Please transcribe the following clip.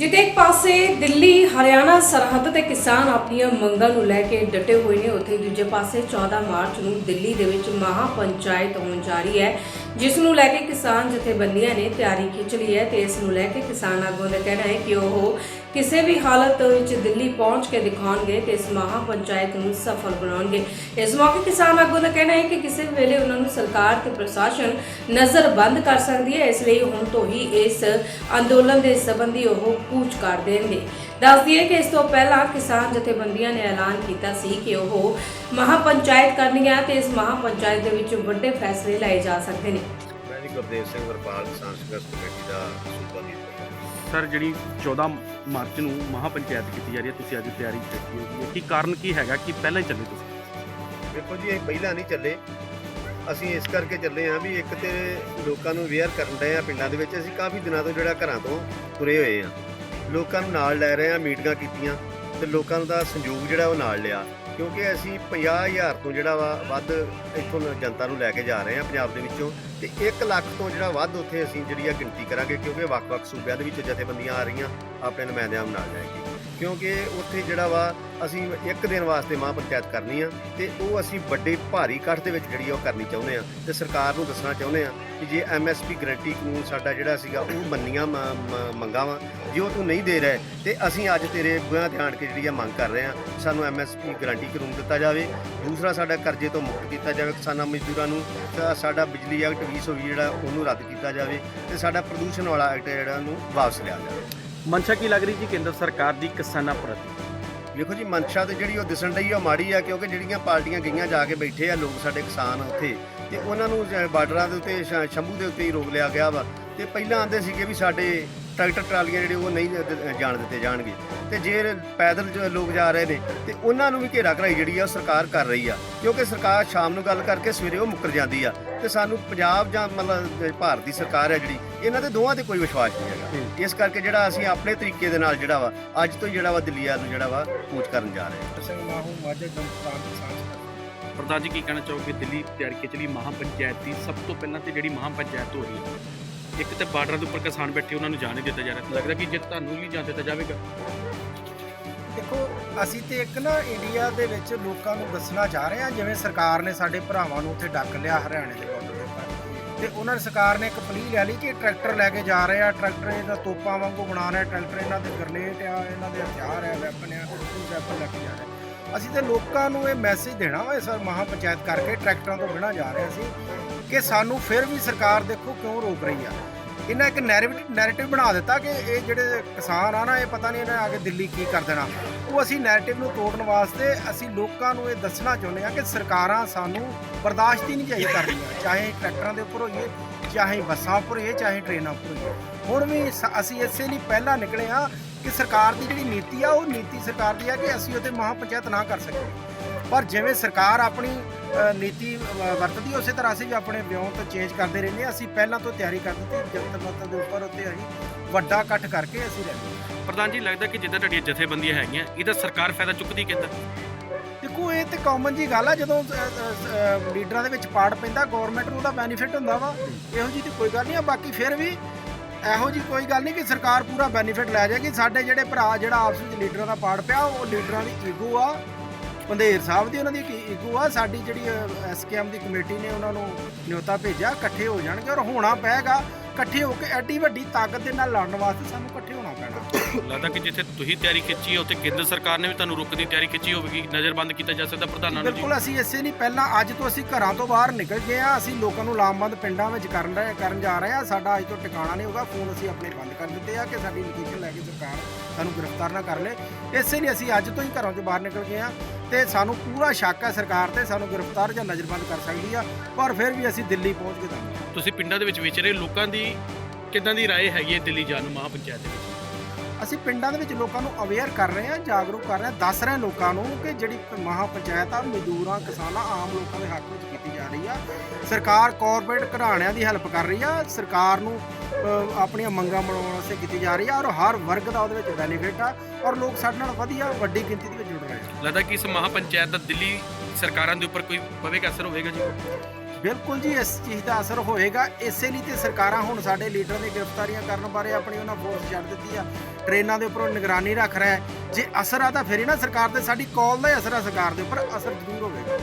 ਜਿੱਥੇ ਇੱਕ ਪਾਸੇ ਦਿੱਲੀ, ਹਰਿਆਣਾ ਸਰਹੱਦ ਤੇ ਕਿਸਾਨ ਆਪਣੀਆਂ ਮੰਗਾਂ ਨੂੰ ਲੈ ਕੇ ਡਟੇ ਹੋਏ ਨੇ, ਉੱਥੇ ਦੂਜੇ ਪਾਸੇ 14 ਮਾਰਚ ਨੂੰ ਦਿੱਲੀ ਦੇ ਵਿੱਚ ਮਹਾ ਪੰਚਾਇਤ ਹੋਣ ਜਾ ਰਹੀ ਹੈ। ਜਿਸ ਨੂੰ ਲੈ ਕੇ ਕਿਸਾਨ ਜਥੇਬੰਦੀਆਂ ਨੇ ਤਿਆਰੀ ਖਿੱਚ ਲਈ ਹੈ ਤੇ ਇਸ ਨੂੰ ਲੈ ਕੇ ਕਿਸਾਨ ਆਗੂਆਂ ਦਾ ਕਹਿਣਾ ਹੈ ਕਿ ਉਹ ਕਿਸੇ ਵੀ ਹਾਲਤ ਵਿੱਚ ਦਿੱਲੀ ਪਹੁੰਚ ਕੇ ਦਿਖਾਉਣਗੇ ਤੇ ਇਸ ਮਹਾ ਪੰਚਾਇਤ ਨੂੰ ਸਫਲ ਬਣਾਉਣਗੇ। ਇਸ ਮੌਕੇ ਕਿਸਾਨ ਆਗੂਆਂ ਦਾ ਕਹਿਣਾ ਹੈ ਕਿ ਕਿਸੇ ਵੀ ਵੇਲੇ ਉਹਨਾਂ ਨੂੰ ਸਰਕਾਰ ਤੇ ਪ੍ਰਸ਼ਾਸਨ ਨਜ਼ਰਬੰਦ ਕਰ ਸਕਦੀ ਹੈ, ਇਸ ਲਈ ਹੁਣ ਤੋਂ ਹੀ ਇਸ ਅੰਦੋਲਨ ਦੇ ਸੰਬੰਧੀ ਉਹ ਕੂਚ ਕਰ ਦੇਣਗੇ। ਦੱਸ ਦਈਏ ਕਿ ਇਸ ਤੋਂ ਪਹਿਲਾਂ ਕਿਸਾਨ ਜਥੇਬੰਦੀਆਂ ਨੇ ਐਲਾਨ ਕੀਤਾ ਸੀ ਕਿ ਉਹ ਮਹਾ ਪੰਚਾਇਤ ਕਰਨੀ ਹੈ ਤੇ ਇਸ ਮਹਾ ਪੰਚਾਇਤ ਦੇ ਵਿੱਚ ਵੱਡੇ ਫੈਸਲੇ ਲਏ ਜਾ ਸਕਦੇ ਨੇ। ਮੈਂ ਜੀ ਗੁਰਦੇਵ ਸਿੰਘ ਵਰਪਾਲ ਕਿਸਾਨ ਸੰਘਰਸ਼ ਕਮੇਟੀ ਦਾ ਸੂਬਾ ਲੀਡਰ ਸਰ ਜਿਹੜੀ 14 ਮਾਰਚ ਨੂੰ ਮਹਾ ਪੰਚਾਇਤ ਕੀਤੀ ਜਾ ਰਹੀ ਹੈ ਤੁਸੀਂ ਅੱਜ ਤਿਆਰੀ ਕੀਤੀ ਹੋਈ ਹੈ ਕੀ ਕਾਰਨ ਕੀ ਹੈਗਾ ਕਿ ਪਹਿਲਾਂ ਹੀ ਚੱਲੇ ਤੁਸੀਂ? ਦੇਖੋ ਜੀ ਇਹ ਪਹਿਲਾਂ ਨਹੀਂ ਚੱਲੇ। ਅਸੀਂ ਇਸ ਕਰਕੇ ਚੱਲੇ ਹਾਂ ਵੀ ਇੱਕ ਤੇ ਲੋਕਾਂ ਨੂੰ ਅਵੇਅਰ ਕਰਨ ਡਏ ਆ ਪਿੰਡਾਂ ਦੇ ਵਿੱਚ। ਅਸੀਂ ਕਾਫੀ ਦਿਨਾਂ ਤੋਂ ਜਿਹੜਾ ਘਰਾਂ ਤੋਂ ਤੁਰੇ ਹੋਏ ਆ ਲੋਕਾਂ ਨੂੰ ਨਾਲ ਲੈ ਰਹੇ ਆ ਮੀਟਿੰਗਾਂ ਕੀਤੀਆਂ ਤੇ ਲੋਕਾਂ ਦਾ ਸੰਯੋਗ ਜਿਹੜਾ ਉਹ ਨਾਲ ਲਿਆ। ਕਿਉਂਕਿ ਅਸੀਂ 50000 ਤੋਂ ਜਿਹੜਾ ਵਾ ਵੱਧ ਇੱਥੋਂ ਜਨਤਾ ਨੂੰ ਲੈ ਕੇ ਜਾ ਰਹੇ ਆ ਪੰਜਾਬ ਦੇ ਵਿੱਚੋਂ ਤੇ 1 ਲੱਖ ਤੋਂ ਜਿਹੜਾ ਵੱਧ ਉੱਥੇ ਅਸੀਂ ਜਿਹੜੀ ਆ ਗਿਣਤੀ ਕਰਾਂਗੇ ਕਿਉਂਕਿ ਵੱਖ-ਵੱਖ ਸੂਬਿਆਂ ਦੇ ਵਿੱਚ ਜਥੇਬੰਦੀਆਂ ਆ ਰਹੀਆਂ, ਆਪਣੇ ਨੁਮਾਇੰਦਿਆਂ ਨੂੰ ਨਾਲ ਲੈ ਕੇ ਕਿਉਂਕਿ ਉੱਥੇ ਜਿਹੜਾ ਵਾ, ਅਸੀਂ ਇੱਕ ਦਿਨ ਵਾਸਤੇ ਮਹਾਂ ਪੰਚਾਇਤ ਕਰਨੀ ਆ ਤੇ ਉਹ ਅਸੀਂ ਵੱਡੇ ਭਾਰੀ ਇਕੱਠ ਦੇ ਵਿੱਚ ਜਿਹੜੀ ਆ ਉਹ ਕਰਨੀ ਚਾਹੁੰਦੇ ਆ ਤੇ ਸਰਕਾਰ ਨੂੰ ਦੱਸਣਾ ਚਾਹੁੰਦੇ ਆ ਕਿ ਜੇ ਐਮਐਸਪੀ ਗਰੰਟੀ ਕਾਨੂੰਨ ਸਾਡਾ ਜਿਹੜਾ ਸੀਗਾ ਉਹ ਮੰਨੀਆਂ ਮ- ਮ- ਮੰਗਾਂ ਵਾ, ਜੇ ਉਹ ਤੂੰ ਨਹੀਂ ਦੇ ਰਿਹਾ ਤੇ ਅਸੀਂ ਅੱਜ ਤੇਰੇ ਬੁਆਂ ਧਿਆਨ ਕੇ ਜਿਹੜੀ ਆ ਮੰਗ ਕਰ ਰਹੇ ਆ, ਸਾਨੂੰ ਐਮਐਸਪੀ ਗਰੰਟੀ ਕਾਨੂੰਨ ਦਿੱਤਾ ਜਾਵੇ। ਦੂਸਰਾ, ਸਾਡਾ ਕਰਜ਼ੇ ਤੋਂ ਮੁਕਤ ਕੀਤਾ ਜਾਵੇ, ਕਿਸਾਨਾਂ ਮਜ਼ਦੂਰਾਂ ਨੂੰ, ਤਾਂ ਸਾਡਾ ਬਿਜਲੀ ਐਕਟ 2020 ਜਿਹੜਾ ਉਹਨੂੰ ਰੱਦ ਕੀਤਾ ਜਾਵੇ ਤੇ ਸਾਡਾ ਪ੍ਰਦੂਸ਼ਣ ਵਾਲਾ ਐਕਟ ਜਿਹੜਾ ਉਹਨੂੰ ਵਾਪਸ ਲਿਆ ਜਾਵੇ। ਮਨਸ਼ਾ ਕੀ ਲੱਗ ਰਹੀ ਜੀ ਕੇਂਦਰ ਸਰਕਾਰ ਦੀ ਕਿਸਾਨਾਂ ਪ੍ਰਤੀ? ਵੇਖੋ ਜੀ ਮਨਸ਼ਾ ਤੇ ਜਿਹੜੀ ਉਹ ਦਿਸਣ ਡਈ ਉਹ ਮਾੜੀ ਆ, ਕਿਉਂਕਿ ਜਿਹੜੀਆਂ ਪਾਰਟੀਆਂ ਗਈਆਂ ਜਾ ਕੇ ਬੈਠੇ ਆ ਲੋਕ, ਸਾਡੇ ਕਿਸਾਨ ਉੱਥੇ, ਤੇ ਉਹਨਾਂ ਨੂੰ ਜ- ਬਾਰਡਰਾਂ ਦੇ ਉੱਤੇ, ਸ਼- ਸ਼ੰਭੂ ਦੇ ਉੱਤੇ ਹੀ ਰੋਕ ਲਿਆ ਗਿਆ ਵਾ। ਤੇ ਪਹਿਲਾਂ ਆਂਦੇ ਸੀਗੇ ਵੀ ਸਾਡੇ ਟਰੈਕਟਰ ਟਰਾਲੀਆਂ ਜਿਹੜੇ ਉਹ ਨਹੀਂ ਦ- ਜਾਣ ਦਿੱਤੇ ਜਾਣਗੇ। ਤੇ ਜੇ ਪੈਦਲ ਜੋ ਲੋਕ ਜਾ ਰਹੇ ਨੇ ਤੇ ਉਹਨਾਂ ਨੂੰ ਵੀ ਘੇਰਾ ਘਰਾਈ ਜਿਹੜੀ ਆ ਉਹ ਸਰਕਾਰ ਕਰ ਰਹੀ ਆ। ਕਿਉਂਕਿ ਸਰਕਾਰ ਸ਼ਾਮ ਨੂੰ ਗੱਲ ਕਰਕੇ ਸਵੇਰੇ ਉਹ ਮੁੱਕਰ ਜਾਂਦੀ ਆ। ਤੇ ਸਾਨੂੰ ਪੰਜਾਬ ਜਾਂ ਮਤਲਬ ਭਾਰਤ ਦੀ ਸਰਕਾਰ ਹੈ ਜਿਹੜੀ ਇਹਨਾਂ ਦੇ ਦੋਵਾਂ ਤੇ ਕੋਈ ਵਿਸ਼ਵਾਸ ਨਹੀਂ ਹੈਗਾ। ਇਸ ਕਰਕੇ ਜਿਹੜਾ ਅਸੀਂ ਆਪਣੇ ਤਰੀਕੇ ਦੇ ਨਾਲ ਜਿਹੜਾ ਵਾ ਅੱਜ ਤੋਂ ਹੀ ਜਿਹੜਾ ਵਾ ਦਿੱਲੀ ਵੱਲ ਨੂੰ ਜਿਹੜਾ ਵਾ ਕੂਚ ਕਰਨ ਜਾ ਰਹੇ ਹਾਂ ਸਿੰਘ ਮਾਹੂ ਮਾਝੇ ਜਨਤਾਨ ਕਿਸਾਨ ਸੰਘਰਸ਼ ਪ੍ਰਧਾਨ ਜੀ ਕੀ ਕਹਿਣਾ ਚਾਹੋਗੇ? ਦਿੱਲੀ ਤਿਆਰੀ ਖਿੱਚ ਲਈ ਮਹਾ ਪੰਚਾਇਤ ਦੀ ਸਭ ਤੋਂ ਪਹਿਲਾਂ ਤੇ ਜਿਹੜੀ ਮਹਾ ਪੰਚਾਇਤ ਹੋ ਰਹੀ ਹੈ। ਇੱਕ ਤੇ ਬਾਰਡਰਾਂ ਦੇ ਉੱਪਰ ਕਿਸਾਨ ਬੈਠੇ, ਉਹਨਾਂ ਨੂੰ ਜਾਣ ਨਹੀਂ ਦਿੱਤਾ ਜਾ ਰਿਹਾ। ਲੱਗਦਾ ਕਿ ਜੇ ਤੁਹਾਨੂੰ ਵੀ ਜਾਣ ਦਿੱਤਾ ਜਾਵੇਗਾ। ਦੇਖੋ, ਅਸੀਂ ਤੇ ਇੱਕ ਨਾ ਇੰਡੀਆ ਦੇ ਵਿੱਚ ਲੋਕਾਂ ਨੂੰ ਦੱਸਣਾ ਚਾਹ ਰਹੇ ਹਾਂ, ਜਿਵੇਂ ਸਰਕਾਰ ਨੇ ਸਾਡੇ ਭਰਾਵਾਂ ਨੂੰ ਉੱਥੇ ਡੱਕ ਲਿਆ ਹਰਿਆਣੇ ਦੇ ਬਾਰਡਰ ਦੇ ਉੱਪਰ। ਤੇ ਉਹਨਾਂ ਨੇ, ਸਰਕਾਰ ਨੇ ਇੱਕ ਪਲੀ ਲੈ ਲਈ ਕਿ ਟਰੈਕਟਰ ਲੈ ਕੇ ਜਾ ਰਹੇ ਆ, ਟਰੈਕਟਰ ਇਹਦਾ ਤੋਪਾਂ ਵਾਂਗੂ ਬਣਾ ਰਿਹਾ ਟਰੈਕਟਰ ਇਹਨਾਂ ਦੇ ਗਰਨੇਟ ਆ, ਇਹਨਾਂ ਦੇ ਹਥਿਆਰ ਆ ਵੈਪਨ ਆ ਉਹ ਵੈਪਨ ਲੈ ਕੇ ਜਾ ਰਹੇ ਅਸੀਂ ਤੇ ਲੋਕਾਂ ਨੂੰ ਇਹ ਮੈਸੇਜ ਦੇਣਾ ਵਾ ਇਸ ਮਹਾ ਪੰਚਾਇਤ ਕਰਕੇ ਟਰੈਕਟਰਾਂ ਤੋਂ ਬਿਨਾਂ ਜਾ ਰਹੇ ਸੀ ਕਿ ਸਾਨੂੰ ਫਿਰ ਵੀ ਸਰਕਾਰ ਦੇਖੋ ਕਿਉਂ ਰੋਕ ਰਹੀ ਆ। ਇਹਨਾਂ ਇੱਕ ਨੈਰੇਟਿਵ ਨੈਰੇਟਿਵ ਬਣਾ ਦਿੱਤਾ ਕਿ ਇਹ ਜਿਹੜੇ ਕਿਸਾਨ ਆ ਨਾ, ਇਹ ਪਤਾ ਨਹੀਂ ਇਹਨਾਂ ਨੇ ਆ ਕੇ ਦਿੱਲੀ ਕੀ ਕਰ ਦੇਣਾ। ਉਹ ਅਸੀਂ ਨੈਰੇਟਿਵ ਨੂੰ ਤੋੜਨ ਵਾਸਤੇ ਅਸੀਂ ਲੋਕਾਂ ਨੂੰ ਇਹ ਦੱਸਣਾ ਚਾਹੁੰਦੇ ਆ ਕਿ ਸਰਕਾਰਾਂ ਸਾਨੂੰ ਬਰਦਾਸ਼ਤ ਹੀ ਨਹੀਂ ਚਾਹੀ ਕਰਦੀਆਂ ਚਾਹੇ ਟਰੈਕਟਰਾਂ ਦੇ ਉੱਪਰ ਹੋਈਏ, ਚਾਹੇ ਬੱਸਾਂ ਉੱਪਰ ਹੋਈਏ, ਚਾਹੇ ਟ੍ਰੇਨਾਂ ਉੱਪਰ ਹੋਈਏ। ਹੁਣ ਵੀ ਅਸੀਂ ਇਸੇ ਲਈ ਪਹਿਲਾਂ ਨਿਕਲੇ ਆ ਕਿ ਸਰਕਾਰ ਦੀ ਜਿਹੜੀ ਨੀਤੀ ਆ ਉਹ ਨੀਤੀ ਸਰਕਾਰ ਦੀ ਆ ਕਿ ਅਸੀਂ ਉਹਤੇ ਮਹਾ ਪੰਚਾਇਤ ਨਾ ਕਰ ਸਕੀਏ ਪਰ ਜਿਵੇਂ ਸਰਕਾਰ ਆਪਣੀ ਨੀਤੀ ਵਰਤਦੀ ਉਸੇ ਤਰ੍ਹਾਂ ਅਸੀਂ ਵੀ ਆਪਣੇ ਵਿਉਂਤ ਤੋਂ ਚੇਂਜ ਕਰਦੇ ਰਹਿੰਦੇ। ਅਸੀਂ ਪਹਿਲਾਂ ਤੋਂ ਤਿਆਰੀ ਕਰ ਦਿੱਤੀ ਜਨਤਕ ਮਤ ਦੇ ਉੱਪਰ ਉੱਤੇ ਅਸੀਂ ਵੱਡਾ ਇਕੱਠ ਕਰਕੇ ਅਸੀਂ ਰਹਿੰਦੇ। ਪ੍ਰਧਾਨ ਜੀ ਲੱਗਦਾ ਕਿ ਜਿੱਦਾਂ ਤੁਹਾਡੀਆਂ ਜਥੇਬੰਦੀਆਂ ਹੈਗੀਆਂ ਇਹਦਾ ਸਰਕਾਰ ਫਾਇਦਾ ਚੁੱਕਦੀ ਕਿੱਦਾਂ ਦੇਖੋ ਇਹ ਤੇ ਕਾਮਨ ਜੀ ਗੱਲ ਆ ਜਦੋਂ ਲੀਡਰਾਂ ਦੇ ਵਿੱਚ ਪਾੜ ਪੈਂਦਾ ਗਵਰਨਮੈਂਟ ਨੂੰ ਉਹਦਾ ਬੈਨੀਫਿਟ ਹੁੰਦਾ ਵਾ ਇਹੋ ਜੀ ਤੇ ਕੋਈ ਗੱਲ ਨਹੀਂ ਆ ਬਾਕੀ ਫਿਰ ਵੀ ਇਹੋ ਜੀ ਕੋਈ ਗੱਲ ਨਹੀਂ ਕਿ ਸਰਕਾਰ ਪੂਰਾ ਬੈਨੀਫਿਟ ਲੈ ਜਾਏਗੀ। ਸਾਡੇ ਜਿਹੜੇ ਭਰਾ, ਜਿਹੜਾ ਆਪਸ ਵਿੱਚ ਲੀਡਰਾਂ ਦਾ ਪਾੜ ਪਿਆ, ਉਹ ਲੀਡਰਾਂ ਦੀ ਈਗੋ ਆ। ਪੰਧੇਰ ਸਾਹਿਬ ਦੀ ਉਹਨਾਂ ਦੀ ਈਗੋ ਆ। ਸਾਡੀ ਜਿਹੜੀ ਐਸਕੇਐਮ ਦੀ ਕਮੇਟੀ ਨੇ ਉਹਨਾਂ ਨੂੰ ਨਿਯੋਤਾ ਭੇਜਿਆ, ਇਕੱਠੇ ਹੋ ਜਾਣਗੇ ਔਰ ਹੋਣਾ ਪਏਗਾ। ਇਕੱਠੇ ਹੋ ਕੇ ਐਡੀ ਵੱਡੀ ਤਾਕਤ ਦੇ ਨਾਲ ਲੜਨ ਵਾਸਤੇ ਸਾਨੂੰ ਇਕੱਠੇ ਹੋਣਾ ਪੈਣਾ। ਲੱਗਦਾ ਕਿ ਜਿੱਥੇ ਤੁਸੀਂ ਤਿਆਰੀ ਖਿੱਚੀ ਹੈ ਉੱਥੇ ਕੇਂਦਰ ਸਰਕਾਰ ਨੇ ਵੀ ਤੁਹਾਨੂੰ ਰੁਕਣ ਦੀ ਤਿਆਰੀ ਖਿੱਚੀ ਹੋਵੇਗੀ ਨਜ਼ਰਬੰਦ ਕੀਤਾ ਜਾ ਸਕਦਾ ਪ੍ਰਧਾਨਾਂ ਨੂੰ ਜੀ? ਬਿਲਕੁਲ ਅਸੀਂ ਇਸੇ ਨਹੀਂ ਪਹਿਲਾਂ ਅੱਜ ਤੋਂ ਅਸੀਂ ਘਰਾਂ ਤੋਂ ਬਾਹਰ ਨਿਕਲ ਗਏ ਆ ਅਸੀਂ ਲੋਕਾਂ ਨੂੰ ਲਾਮਬੰਦ ਪਿੰਡਾਂ ਵਿੱਚ ਕਰਨ ਰਹੇ ਕਰਨ ਜਾ ਰਹੇ ਆ ਸਾਡਾ ਅੱਜ ਤੋਂ ਟਿਕਾਣਾ ਨਹੀਂ ਹੋਗਾ ਫੋਨ ਅਸੀਂ ਆਪਣੇ ਬੰਦ ਕਰ ਦਿੱਤੇ ਆ ਕਿ ਸਾਡੀ ਲੋਕੇਸ਼ਨ ਲੈ ਕੇ ਸਰਕਾਰ ਸਾਨੂੰ ਗ੍ਰਿਫਤਾਰ ਨਾ ਕਰ ਲੇ। ਇਸੇ ਲਈ ਅਸੀਂ ਅੱਜ ਤੋਂ ਹੀ ਘਰਾਂ ਤੋਂ ਬਾਹਰ ਨਿਕਲ ਗਏ ਆ ਤੇ ਸਾਨੂੰ ਪੂਰਾ ਸ਼ੱਕ ਹੈ ਸਰਕਾਰ ਤੇ ਸਾਨੂੰ ਗ੍ਰਿਫਤਾਰ ਜਾਂ ਨਜ਼ਰਬੰਦ ਕਰ ਸਕਦੀ ਆ ਪਰ ਫਿਰ ਵੀ ਅਸੀਂ ਦਿੱਲੀ ਪਹੁੰਚ ਕੇ ਦਾਂਗੇ ਤੁਸੀਂ ਪਿੰਡਾਂ ਦੇ ਵਿੱਚ ਵਿਚਰੇ ਲੋਕਾਂ ਦੀ ਕਿੱਦਾਂ ਦੀ رائے ਹੈਗੀ ਹੈ ਦਿੱਲੀ ਜਾਣ ਨੂੰ ਮਹਾ ਪੰਚਾਇਤ ਦੇ ਵਿੱਚ ਅਸੀਂ ਪਿੰਡਾਂ ਦੇ ਵਿੱਚ ਲੋਕਾਂ ਨੂੰ ਅਵੇਅਰ ਕਰ ਰਹੇ ਹਾਂ ਜਾਗਰੂਕ ਕਰ ਰਹੇ ਹਾਂ ਦੱਸ ਰਹੇ ਹਾਂ ਲੋਕਾਂ ਨੂੰ ਕਿ ਜਿਹੜੀ ਮਹਾ ਪੰਚਾਇਤ ਆ ਮਜ਼ਦੂਰਾਂ ਕਿਸਾਨਾਂ ਆਮ ਲੋਕਾਂ ਦੇ ਹੱਕ ਵਿੱਚ ਕੀਤੀ ਜਾ ਰਹੀ ਆ ਸਰਕਾਰ ਕਾਰਪੋਰੇਟ ਘਰਾਣਿਆਂ ਦੀ ਹੈਲਪ ਕਰ ਰਹੀ ਆ ਸਰਕਾਰ ਨੂੰ ਅ, ਆਪਣੀਆਂ ਮੰਗਾਂ ਬਣਾਉਣ ਵਾਸਤੇ ਕੀਤੀ ਜਾ ਰਹੀ ਆ ਔਰ ਹਰ ਵਰਗ ਦਾ ਉਹਦੇ ਵਿੱਚ ਬੈਨੀਫਿਟ ਆ ਔਰ ਲੋਕ ਸਾਡੇ ਨਾਲ ਵਧੀਆ ਵੱਡੀ ਗਿਣਤੀ ਦੇ ਵਿੱਚ ਜੁੜ ਰਹੇ ਆ। ਲੱਗਦਾ ਕਿ ਇਸ ਮਹਾ ਪੰਚਾਇਤ ਦਾ ਦਿੱਲੀ ਸਰਕਾਰਾਂ ਦੇ ਉੱਪਰ ਕੋਈ ਪਵੇਗਾ ਅਸਰ ਹੋਵੇਗਾ ਜੀ? ਬਿਲਕੁਲ ਜੀ ਇਸ ਚੀਜ਼ ਦਾ ਅਸਰ ਹੋਏਗਾ ਇਸੇ ਲਈ ਤੇ ਸਰਕਾਰਾਂ ਹੁਣ ਸਾਡੇ ਲੀਡਰਾਂ ਦੀ ਗ੍ਰਿਫਤਾਰੀਆਂ ਕਰਨ ਬਾਰੇ ਆਪਣੀ ਉਹਨਾਂ ਫੋਰਸ ਛੱਡ ਦਿੱਤੀ ਆ। ਟ੍ਰੇਨਾਂ ਦੇ ਉੱਪਰੋਂ ਨਿਗਰਾਨੀ ਰੱਖ ਰਿਹਾ ਹੈ। ਜੇ ਅਸਰ ਆ ਤਾਂ ਫਿਰ ਹੀ ਨਾ ਸਰਕਾਰ ਤੇ ਸਾਡੀ ਕਾਲ ਦਾ ਹੀ ਅਸਰ ਆ ਸਰਕਾਰ ਦੇ ਉੱਪਰ। ਅਸਰ ਜ਼ਰੂਰ ਹੋਵੇਗਾ।